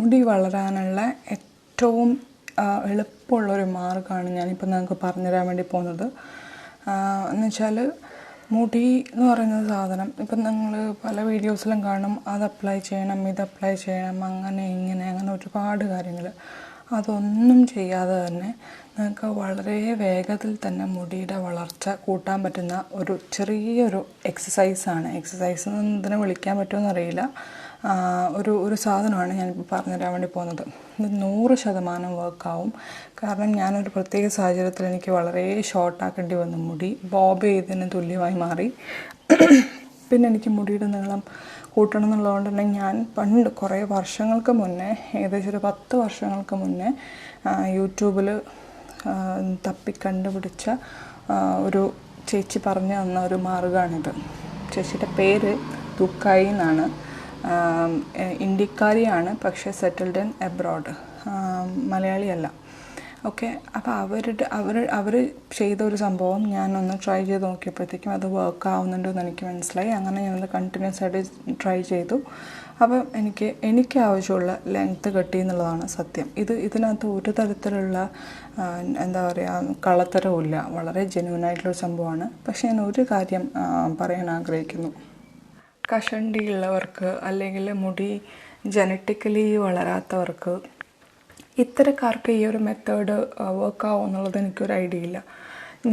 മുടി വളരാനുള്ള ഏറ്റവും എളുപ്പമുള്ളൊരു മാർഗമാണ് ഞാനിപ്പോൾ നിങ്ങൾക്ക് പറഞ്ഞുതരാൻ വേണ്ടി പോകുന്നത്. എന്ന് വെച്ചാൽ മുടി എന്ന് പറയുന്ന സാധനം ഇപ്പം നിങ്ങൾ പല വീഡിയോസിലും കാണും അത് അപ്ലൈ ചെയ്യണം ഇത് അപ്ലൈ ചെയ്യണം അങ്ങനെ ഇങ്ങനെ അങ്ങനെ ഒരുപാട് കാര്യങ്ങൾ അതൊന്നും ചെയ്യാതെ തന്നെ നിങ്ങൾക്ക് വളരെ വേഗത്തിൽ തന്നെ മുടിയുടെ വളർച്ച കൂട്ടാൻ പറ്റുന്ന ഒരു ചെറിയൊരു എക്സസൈസാണ് എക്സസൈസ് എന്തിനെ വിളിക്കാൻ പറ്റുമെന്ന് അറിയില്ല ആ, ഒരു ഒരു സാധനമാണ് ഞാൻ ഞാനിപ്പോൾ പറഞ്ഞുതരാൻ വേണ്ടി പോകുന്നത്. ഇത് നൂറ് ശതമാനം വർക്കാവും കാരണം ഞാനൊരു പ്രത്യേക സാഹചര്യത്തിൽ എനിക്ക് വളരെ ഷോർട്ടാക്കേണ്ടി വന്നു. മുടി ബോബ് ചെയ്തതിന് തുല്യമായി മാറി. പിന്നെ എനിക്ക് മുടിയുടെ നീളം കൂട്ടണം എന്നുള്ളതുകൊണ്ട് തന്നെ ഞാൻ പണ്ട് കുറേ വർഷങ്ങൾക്ക് മുന്നേ ഏകദേശം ഒരു പത്ത് വർഷങ്ങൾക്ക് മുന്നേ യൂട്യൂബിൽ തപ്പി കണ്ടുപിടിച്ച ഒരു ചേച്ചി പറഞ്ഞു തന്ന ഒരു മാർഗമാണിത്. ചേച്ചിയുടെ പേര് തുക്കായി എന്നാണ്. ഇന്ത്യക്കാരിയാണ് പക്ഷേ സെറ്റിൽഡ് ഇൻ എബ്രോഡ് മലയാളിയല്ല. ഓക്കെ അപ്പോൾ അവരുടെ അവർ അവർ ചെയ്ത ഒരു സംഭവം ഞാനൊന്ന് ട്രൈ ചെയ്ത് നോക്കിയപ്പോഴത്തേക്കും അത് വർക്ക് ആവുന്നുണ്ടെന്ന് എനിക്ക് മനസ്സിലായി. അങ്ങനെ ഞാനത് കണ്ടിന്യൂസ് ആയിട്ട് ട്രൈ ചെയ്തു. അപ്പം എനിക്ക് എനിക്ക് ആവശ്യമുള്ള ലെങ്ത്ത് കിട്ടി എന്നുള്ളതാണ് സത്യം. ഇത് ഇതിനകത്ത് ഒരു തരത്തിലുള്ള എന്താ പറയുക കള്ളത്തരവും ഇല്ല വളരെ ജെന്യൂൻ സംഭവമാണ്. പക്ഷേ ഞാൻ ഒരു കാര്യം പറയാൻ ആഗ്രഹിക്കുന്നു. കഷണ്ടി ഉള്ളവർക്ക് അല്ലെങ്കിൽ മുടി ജനറ്റിക്കലി വളരാത്തവർക്ക് ഇത്തരക്കാർക്ക് ഈ ഒരു മെത്തേഡ് വർക്കാവും എന്നുള്ളത് എനിക്കൊരു ഐഡിയ ഇല്ല.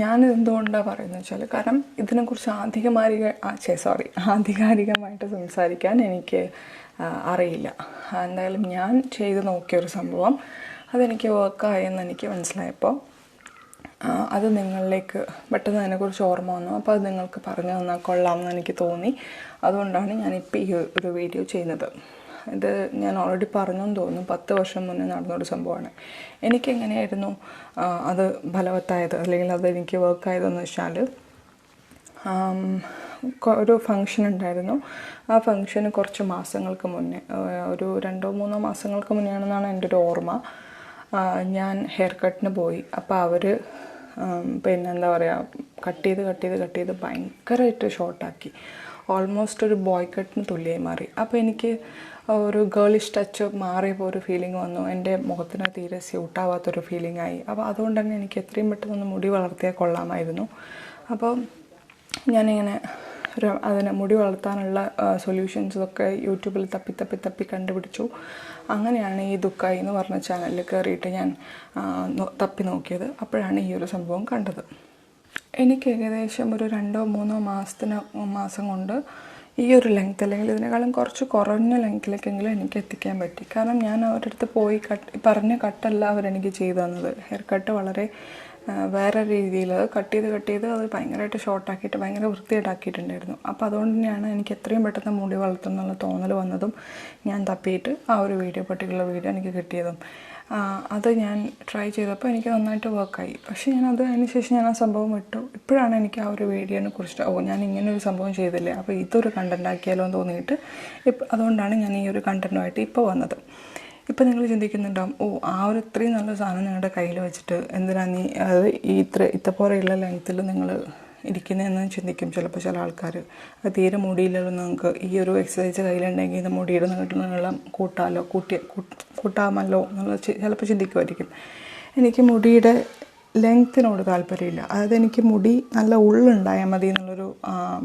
ഞാൻ എന്തുകൊണ്ടാണ് പറയുന്നത് വെച്ചാൽ കാരണം ഇതിനെക്കുറിച്ച് ആധികാരിക സോറി ആധികാരികമായിട്ട് സംസാരിക്കാൻ എനിക്ക് അറിയില്ല. എന്തായാലും ഞാൻ ചെയ്ത് നോക്കിയൊരു സംഭവം അതെനിക്ക് വർക്കായെന്ന് എനിക്ക് മനസ്സിലായപ്പോൾ അത് നിങ്ങളിലേക്ക് പെട്ടെന്ന് അതിനെക്കുറിച്ച് ഓർമ്മ വന്നു. അപ്പോൾ അത് നിങ്ങൾക്ക് പറഞ്ഞു തന്നാൽ കൊള്ളാമെന്ന് എനിക്ക് തോന്നി. അതുകൊണ്ടാണ് ഞാനിപ്പോൾ ഈ ഒരു വീഡിയോ ചെയ്യുന്നത്. ഇത് ഞാൻ ഓൾറെഡി പറഞ്ഞെന്ന് തോന്നുന്നു. പത്ത് വർഷം മുന്നേ നടന്നൊരു സംഭവമാണ്. എനിക്കെങ്ങനെയായിരുന്നു അത് ഫലവത്തായത്? അല്ലെങ്കിൽ അത് എനിക്ക് വർക്കായതെന്ന് വെച്ചാൽ ഒരു ഫങ്ഷൻ ഉണ്ടായിരുന്നു. ആ ഫങ്ഷന് കുറച്ച് മാസങ്ങൾക്ക് മുന്നേ ഒരു രണ്ടോ മൂന്നോ മാസങ്ങൾക്ക് മുന്നേ ആണെന്നാണ് എന്റെ ഒരു ഓർമ്മ. ഞാൻ ഹെയർ കട്ടിന് പോയി. അപ്പോൾ അവർ പിന്നെ എന്താ പറയുക കട്ട് ചെയ്ത് കട്ട് ചെയ്ത് കട്ട് ചെയ്ത് ഭയങ്കരമായിട്ട് ഷോർട്ടാക്കി ഓൾമോസ്റ്റ് ഒരു ബോയ് കട്ടിന് തുല്യമായി മാറി. അപ്പോൾ എനിക്ക് ഒരു ഗേളിഷ് ടച്ച് മാറിയപ്പോൾ ഒരു ഫീലിംഗ് വന്നു. എന്റെ മുഖത്തിന് തീരെ സ്യൂട്ടാവാത്തൊരു ഫീലിംഗ് ആയി. അപ്പോൾ അതുകൊണ്ട് തന്നെ എനിക്ക് എത്രയും പെട്ടെന്ന് മുടി വളർത്തിയാൽ കൊള്ളാമായിരുന്നു. അപ്പോൾ ഞാനിങ്ങനെ അതിന് മുടി വളർത്താനുള്ള സൊല്യൂഷൻസ് ഒക്കെ യൂട്യൂബിൽ തപ്പി തപ്പി തപ്പി കണ്ടുപിടിച്ചു. അങ്ങനെയാണ് ഈ ദുഃഖായി എന്ന് പറഞ്ഞ ചാനലിൽ കയറിയിട്ട് ഞാൻ തപ്പി നോക്കിയത്. അപ്പോഴാണ് ഈ ഒരു സംഭവം കണ്ടത്. എനിക്ക് ഏകദേശം ഒരു രണ്ടോ മൂന്നോ മാസത്തിന് മാസം കൊണ്ട് ഈ ഒരു ലെങ്ത് അല്ലെങ്കിൽ ഇതിനേക്കാളും കുറച്ച് കുറഞ്ഞ ലെങ്ത്തിലേക്കെങ്കിലും എനിക്ക് എത്തിക്കാൻ പറ്റി. കാരണം ഞാൻ അവരുടെ അടുത്ത് പോയി കട്ട് പറഞ്ഞ കട്ടല്ല അവരെനിക്ക് ചെയ്തു തന്നത്. ഹെയർ കട്ട് വളരെ വേറെ രീതിയിൽ അത് കട്ട് ചെയ്ത് കട്ട് ചെയ്ത് അത് ഭയങ്കരമായിട്ട് ഷോർട്ടാക്കിയിട്ട് ഭയങ്കര വൃത്തിയായിട്ടാക്കിയിട്ടുണ്ടായിരുന്നു. അപ്പോൾ അതുകൊണ്ട് തന്നെയാണ് എനിക്ക് എത്രയും പെട്ടെന്ന് മുടി വളർത്തണം എന്നുള്ള തോന്നൽ വന്നതും ഞാൻ തപ്പിയിട്ട് ആ ഒരു വീഡിയോ പർട്ടിക്കുലർ വീഡിയോ എനിക്ക് കിട്ടിയതും. അത് ഞാൻ ട്രൈ ചെയ്തപ്പോൾ എനിക്ക് നന്നായിട്ട് വർക്കായി പക്ഷേ ഞാൻ അത് അതിന് ശേഷം ഞാൻ ആ സംഭവം ഇട്ടു ഇപ്പോഴാണ് എനിക്ക് ആ ഒരു വീഡിയോനെ കുറിച്ചിട്ട് ഓ ഞാൻ ഇങ്ങനെ ഒരു സംഭവം ചെയ്തില്ലേ? അപ്പോൾ ഇതൊരു കണ്ടന്റ് ആക്കിയാലോ എന്ന് തോന്നിയിട്ട് ഇപ്പം അതുകൊണ്ടാണ് ഞാൻ ഈ ഒരു കണ്ടന്റുമായിട്ട് ഇപ്പോൾ വന്നത്. ഇപ്പം നിങ്ങൾ ചിന്തിക്കുന്നുണ്ടാവും ഓ ആ ഒരു ഇത്രയും നല്ല സാധനം നിങ്ങളുടെ കയ്യിൽ വെച്ചിട്ട് എന്തിനാ നീ അത് ഈ ഇത്ര ഇത്തപ്പോലെയുള്ള ലെങ്ത്തിൽ നിങ്ങൾ ഇരിക്കുന്നതെന്ന് ചിന്തിക്കും ചിലപ്പോൾ ചില ആൾക്കാർ. അത് തീരെ മുടിയില്ലല്ലോ നിങ്ങൾക്ക്. ഈ ഒരു എക്സസൈസ് കയ്യിലുണ്ടെങ്കിൽ ഇത് മുടിയുടെ നീളം നീളം കൂട്ടാമല്ലോ കൂട്ടി കൂട്ട്- കൂട്ടാമല്ലോ എന്നുള്ള ചിലപ്പോൾ ചിന്തിക്കുമായിരിക്കും. എനിക്ക് മുടിയുടെ ലെങ്ത്തിനോട് താല്പര്യമില്ല. അതായത് എനിക്ക് മുടി നല്ല ഉള്ളുണ്ടായാൽ മതി എന്നുള്ളൊരു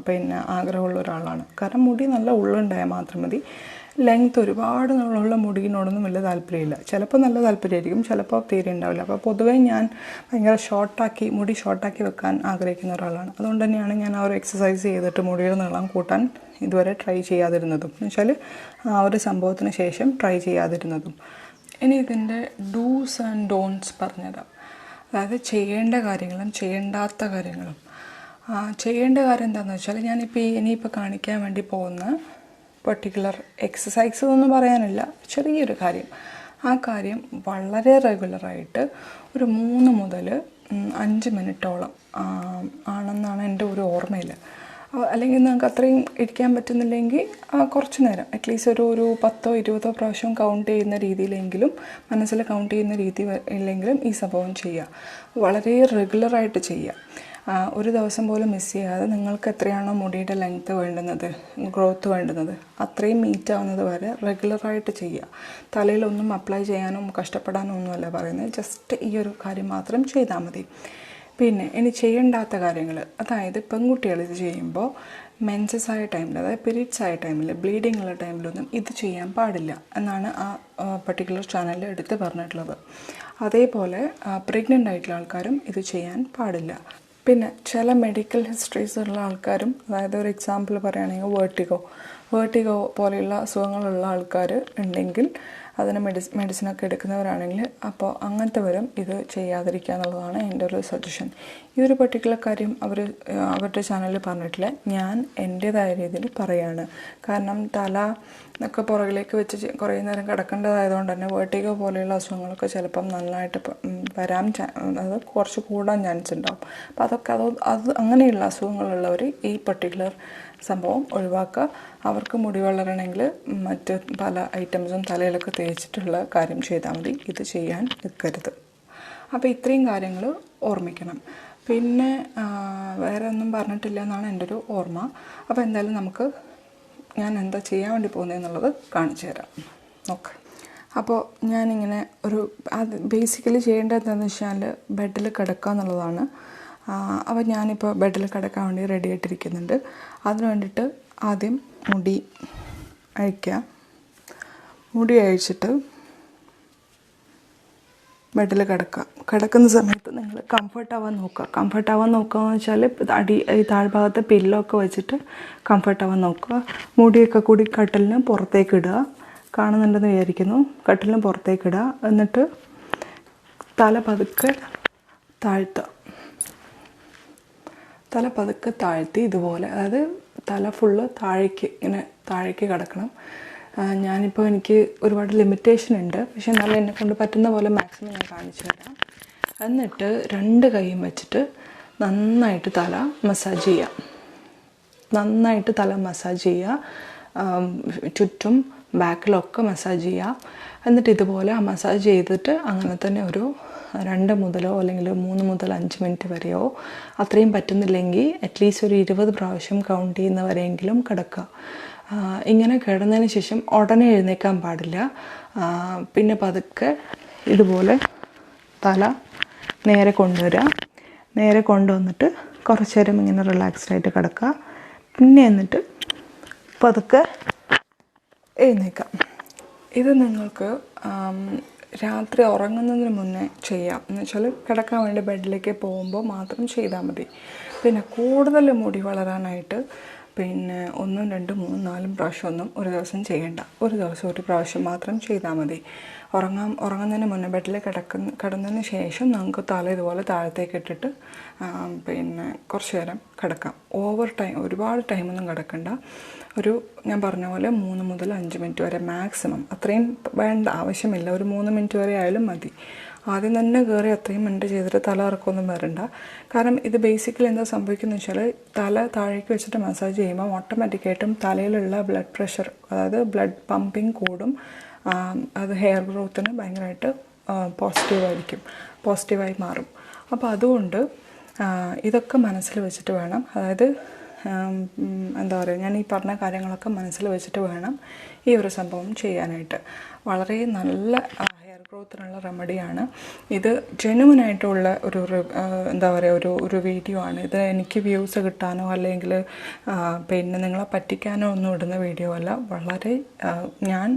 പിന്നെ ആഗ്രഹമുള്ള ഒരാളാണ്. കാരണം മുടി നല്ല ഉള്ളുണ്ടായാൽ മാത്രം മതി. ലെങ്ത് ഒരുപാട് നമ്മളുള്ള മുടിയിനോടൊന്നും വലിയ താല്പര്യമില്ല. ചിലപ്പോൾ നല്ല താല്പര്യമായിരിക്കും ചിലപ്പോൾ തീരെ ഉണ്ടാവില്ല. അപ്പോൾ പൊതുവേ ഞാൻ ഭയങ്കര ഷോർട്ടാക്കി മുടി ഷോർട്ടാക്കി വെക്കാൻ ആഗ്രഹിക്കുന്ന ഒരാളാണ്. അതുകൊണ്ട് തന്നെയാണ് ഞാൻ ആ ഒരു എക്സസൈസ് ചെയ്തിട്ട് മുടിയുടെ നീളം കൂട്ടാൻ ഇതുവരെ ട്രൈ ചെയ്യാതിരുന്നതും. എന്ന് വെച്ചാൽ ആ ഒരു സംഭവത്തിന് ശേഷം ട്രൈ ചെയ്യാതിരുന്നതും. ഇനി ഇതിന്റെ ഡൂസ് ആൻഡ് ഡോൺസ് പറഞ്ഞുതരാം. അതായത് ചെയ്യേണ്ട കാര്യങ്ങളും ചെയ്യേണ്ടാത്ത കാര്യങ്ങളും. ചെയ്യേണ്ട കാര്യം എന്താണെന്ന് വെച്ചാൽ ഞാനിപ്പോൾ ഇനിയിപ്പോൾ കാണിക്കാൻ വേണ്ടി പോകുന്ന പർട്ടിക്കുലർ എക്സസൈസ് എന്ന് പറയാനില്ല. ചെറിയൊരു കാര്യം. ആ കാര്യം വളരെ റെഗുലറായിട്ട് ഒരു മൂന്ന് മുതൽ അഞ്ച് മിനിറ്റോളം ആണെന്നാണ് എന്റെ ഒരു ഓർമ്മയിൽ. അല്ലെങ്കിൽ നിങ്ങൾക്ക് അത്രയും ഇരിക്കാൻ പറ്റുന്നില്ലെങ്കിൽ കുറച്ച് നേരം അറ്റ്ലീസ്റ്റ് ഒരു ഒരു പത്തോ ഇരുപതോ പ്രാവശ്യം കൗണ്ട് ചെയ്യുന്ന രീതിയിലെങ്കിലും മനസ്സിൽ കൗണ്ട് ചെയ്യുന്ന രീതി ഇല്ലെങ്കിലും ഈ സംഭവം ചെയ്യുക. വളരെ റെഗുലറായിട്ട് ചെയ്യുക. ഒരു ദിവസം പോലും മിസ് ചെയ്യാതെ നിങ്ങൾക്ക് എത്രയാണോ മുടിയുടെ ലെങ്ത്ത് വേണ്ടുന്നത് ഗ്രോത്ത് വേണ്ടുന്നത് അത്രയും മീറ്റ് ആവുന്നത് വരെ റെഗുലറായിട്ട് ചെയ്യുക. തലയിലൊന്നും അപ്ലൈ ചെയ്യാനും കഷ്ടപ്പെടാനോ ഒന്നുമല്ല പറയുന്നത് ജസ്റ്റ് ഈ ഒരു കാര്യം മാത്രം ചെയ്താൽ മതി. പിന്നെ ഇനി ചെയ്യേണ്ടാത്ത കാര്യങ്ങൾ അതായത് പെൺകുട്ടികൾ ഇത് ചെയ്യുമ്പോൾ മെൻസസ് ആയ ടൈമിൽ അതായത് പീരീഡ്സ് ആയ ടൈമിൽ ബ്ലീഡിംഗ് ഉള്ള ടൈമിലൊന്നും ഇത് ചെയ്യാൻ പാടില്ല എന്നാണ് ആ പർട്ടിക്കുലർ ചാനലിൽ എടുത്ത് പറഞ്ഞിട്ടുള്ളത്. അതേപോലെ പ്രഗ്നന്റ് ആയിട്ടുള്ള ആൾക്കാരും ഇത് ചെയ്യാൻ പാടില്ല. പിന്നെ ചില മെഡിക്കൽ ഹിസ്റ്ററീസ് ഉള്ള ആൾക്കാരും അതായത് ഒരു എക്സാമ്പിൾ പറയുകയാണെങ്കിൽ വേർട്ടിഗോ വേർട്ടിഗോ പോലെയുള്ള അസുഖങ്ങളുള്ള ആൾക്കാർ ഉണ്ടെങ്കിൽ അതിന് മെഡിസ് മെഡിസിനൊക്കെ എടുക്കുന്നവരാണെങ്കിൽ അപ്പോൾ അങ്ങനത്തെവരും ഇത് ചെയ്യാതിരിക്കുക എന്നുള്ളതാണ് എന്റെ ഒരു സജഷൻ ഈ ഒരു പർട്ടിക്കുലർ കാര്യം അവർ അവരുടെ ചാനലിൽ പറഞ്ഞിട്ടില്ല. ഞാൻ എന്റേതായ രീതിയിൽ പറയാണ്. കാരണം തല ഒക്കെ പുറകിലേക്ക് വെച്ച് കുറേ നേരം കിടക്കേണ്ടതായതുകൊണ്ട് തന്നെ വേട്ടിക്കോ പോലെയുള്ള അസുഖങ്ങളൊക്കെ ചിലപ്പം നന്നായിട്ട് വരാൻ അത് കുറച്ച് കൂടാൻ ചാൻസ് ഉണ്ടാവും. അപ്പോൾ അതൊക്കെ അത് അത് അങ്ങനെയുള്ള അസുഖങ്ങളുള്ളവർ ഈ പർട്ടിക്കുലർ സംഭവം ഒഴിവാക്കുക. അവർക്ക് മുടി വളരണമെങ്കിൽ മറ്റ് പല ഐറ്റംസും തലയിലൊക്കെ തേച്ചിട്ടുള്ള കാര്യം ചെയ്താൽ മതി. ഇത് ചെയ്യാൻ നിൽക്കരുത്. അപ്പോൾ ഇത്രയും കാര്യങ്ങൾ ഓർമ്മിക്കണം. പിന്നെ വേറെ ഒന്നും പറഞ്ഞിട്ടില്ല എന്നാണ് എന്റെ ഒരു ഓർമ്മ. അപ്പോൾ എന്തായാലും നമുക്ക് ഞാൻ എന്താ ചെയ്യാൻ വേണ്ടി പോകുന്നതെന്നുള്ളത് കാണിച്ചു തരാം. ഓക്കെ അപ്പോൾ ഞാനിങ്ങനെ ഒരു അത് ബേസിക്കലി ചെയ്യേണ്ടത് എന്താണെന്ന് വെച്ചാൽ ബെഡിൽ കിടക്കുക എന്നുള്ളതാണ്. അപ്പോൾ ഞാനിപ്പോൾ ബെഡിൽ കിടക്കാൻ വേണ്ടി റെഡി ആയിട്ടിരിക്കുന്നുണ്ട്. അതിന് വേണ്ടിയിട്ട് ആദ്യം മുടി അഴിക്കുക. മുടി അഴിച്ചിട്ട് ബെഡിൽ കിടക്കുക. കിടക്കുന്ന സമയത്ത് നിങ്ങൾ കംഫർട്ട് ആവാൻ നോക്കുക. കംഫർട്ട് ആവാൻ നോക്കുക എന്ന് വെച്ചാൽ അടി ഈ താഴ്ഭാഗത്തെ പില്ലോ ഒക്കെ വെച്ചിട്ട് കംഫർട്ട് ആവാൻ നോക്കുക. മുടിയൊക്കെ കൂടി കട്ടിലിന് പുറത്തേക്ക് ഇടുക. കാണുന്നുണ്ടെന്ന് വിചാരിക്കുന്നു. കട്ടിലിന് പുറത്തേക്ക് ഇടുക. എന്നിട്ട് തല പതുക്കെ താഴ്ത്തുക. തല പതുക്കെ താഴ്ത്തി ഇതുപോലെ അതായത് തല ഫുള്ള് താഴേക്ക് ഇങ്ങനെ താഴേക്ക് കിടക്കണം. ഞാനിപ്പോൾ എനിക്ക് ഒരുപാട് ലിമിറ്റേഷൻ ഉണ്ട്. പക്ഷെ എന്നാലും എന്നെ കൊണ്ട് പറ്റുന്ന പോലെ മാക്സിമം ഞാൻ കാണിച്ചു തരാം. എന്നിട്ട് രണ്ട് കൈയും വെച്ചിട്ട് നന്നായിട്ട് തല മസാജ് ചെയ്യാം. നന്നായിട്ട് തല മസാജ് ചെയ്യുക ചുറ്റും ബാക്കിലൊക്കെ മസാജ് ചെയ്യുക എന്നിട്ട് ഇതുപോലെ മസാജ് ചെയ്തിട്ട് അങ്ങനെ തന്നെ ഒരു രണ്ട് മുതലോ അല്ലെങ്കിൽ മൂന്ന് മുതൽ അഞ്ച് മിനിറ്റ് വരെയോ അത്രയും പറ്റുന്നില്ലെങ്കിൽ അറ്റ്ലീസ്റ്റ് ഒരു ഇരുപത് പ്രാവശ്യം കൗണ്ട് ചെയ്യുന്നവരെങ്കിലും കിടക്കുക. ഇങ്ങനെ കിടന്നതിന് ശേഷം ഉടനെ എഴുന്നേക്കാൻ പാടില്ല. പിന്നെ പതുക്കെ ഇതുപോലെ തല നേരെ കൊണ്ടുവരിക. നേരെ കൊണ്ടുവന്നിട്ട് കുറച്ച് നേരം ഇങ്ങനെ റിലാക്സ്ഡ് ആയിട്ട് കിടക്കുക. പിന്നെ എന്നിട്ട് പതുക്കെ എഴുന്നേക്കാം. ഇത് നിങ്ങൾക്ക് രാത്രി ഉറങ്ങുന്നതിന് മുന്നേ ചെയ്യാം. എന്ന് വെച്ചാൽ കിടക്കാൻ വേണ്ടി ബെഡിലേക്ക് പോകുമ്പോൾ മാത്രം ചെയ്താൽ മതി. പിന്നെ കൂടുതൽ മുടി വളരാനായിട്ട് പിന്നെ ഒന്നും രണ്ടും മൂന്നും നാലും പ്രാവശ്യം ഒന്നും ഒരു ദിവസം ചെയ്യണ്ട. ഒരു ദിവസം ഒരു പ്രാവശ്യം മാത്രം ചെയ്താൽ മതി. ഉറങ്ങാൻ ഉറങ്ങുന്നതിന് മുന്നേ ബെഡിൽ കിടക്കുന്ന കിടന്നതിന് ശേഷം നമുക്ക് തല ഇതുപോലെ താഴത്തേക്ക് ഇട്ടിട്ട് പിന്നെ കുറച്ച് നേരം കിടക്കാം. ഓവർ ടൈം ഒരുപാട് ടൈമൊന്നും കിടക്കണ്ട. ഒരു ഞാൻ പറഞ്ഞ പോലെ മൂന്ന് മുതൽ അഞ്ച് മിനിറ്റ് വരെ മാക്സിമം അത്രയും വേണ്ട ആവശ്യമില്ല. ഒരു മൂന്ന് മിനിറ്റ് വരെ ആയാലും മതി. ആദ്യം തന്നെ കയറി അത്രയും മിനിറ്റ് ചെയ്തിട്ട് തല ഇറക്കമൊന്നും വരണ്ട. കാരണം ഇത് ബേസിക്കലി എന്താ സംഭവിക്കുന്നത് വെച്ചാൽ തല താഴേക്ക് വെച്ചിട്ട് മസാജ് ചെയ്യുമ്പോൾ ഓട്ടോമാറ്റിക്കായിട്ടും തലയിലുള്ള ബ്ലഡ് പ്രഷർ അതായത് ബ്ലഡ് പമ്പിങ് കൂടും. അത് ഹെയർ ഗ്രോത്തിന് ഭയങ്കരമായിട്ട് പോസിറ്റീവായിരിക്കും പോസിറ്റീവായി മാറും. അപ്പോൾ അതുകൊണ്ട് ഇതൊക്കെ മനസ്സിൽ വെച്ചിട്ട് വേണം. അതായത് എന്താ പറയുക ഞാൻ ഈ പറഞ്ഞ കാര്യങ്ങളൊക്കെ മനസ്സിൽ വെച്ചിട്ട് വേണം ഈ ഒരു സംഭവം ചെയ്യാനായിട്ട്. വളരെ നല്ല ഹെയർ ഗ്രോത്തിനുള്ള റെമഡിയാണ് ഇത് ജെനുവനായിട്ടുള്ള ഒരു എന്താ പറയുക ഒരു ഒരു വീഡിയോ ആണ്. ഇത് എനിക്ക് വ്യൂസ് കിട്ടാനോ അല്ലെങ്കിൽ പിന്നെ നിങ്ങളെ പറ്റിക്കാനോ ഒന്നും ഇടുന്ന വീഡിയോ അല്ല. വളരെ ഞാൻ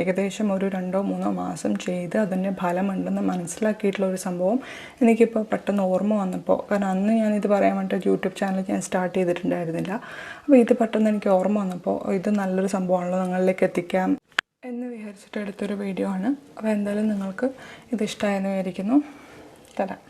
ഏകദേശം ഒരു രണ്ടോ മൂന്നോ മാസം ചെയ്ത് അതിന്റെ ഫലമുണ്ടെന്ന് മനസ്സിലാക്കിയിട്ടുള്ള ഒരു സംഭവം എനിക്കിപ്പോൾ പെട്ടെന്ന് ഓർമ്മ വന്നപ്പോൾ. കാരണം അന്ന് ഞാൻ ഇത് പറയാൻ വേണ്ടിയിട്ട് യൂട്യൂബ് ചാനൽ ഞാൻ സ്റ്റാർട്ട് ചെയ്തിട്ടുണ്ടായിരുന്നില്ല. അപ്പോൾ ഇത് പെട്ടെന്ന് എനിക്ക് ഓർമ്മ വന്നപ്പോൾ ഇത് നല്ലൊരു സംഭവമാണല്ലോ നിങ്ങളിലേക്ക് എത്തിക്കാം എന്ന് വിചാരിച്ചിട്ട് എടുത്തൊരു വീഡിയോ ആണ്. അപ്പോൾ എന്തായാലും നിങ്ങൾക്ക് ഇത് ഇഷ്ടമായെന്ന് വിചാരിക്കുന്നു. തരാം.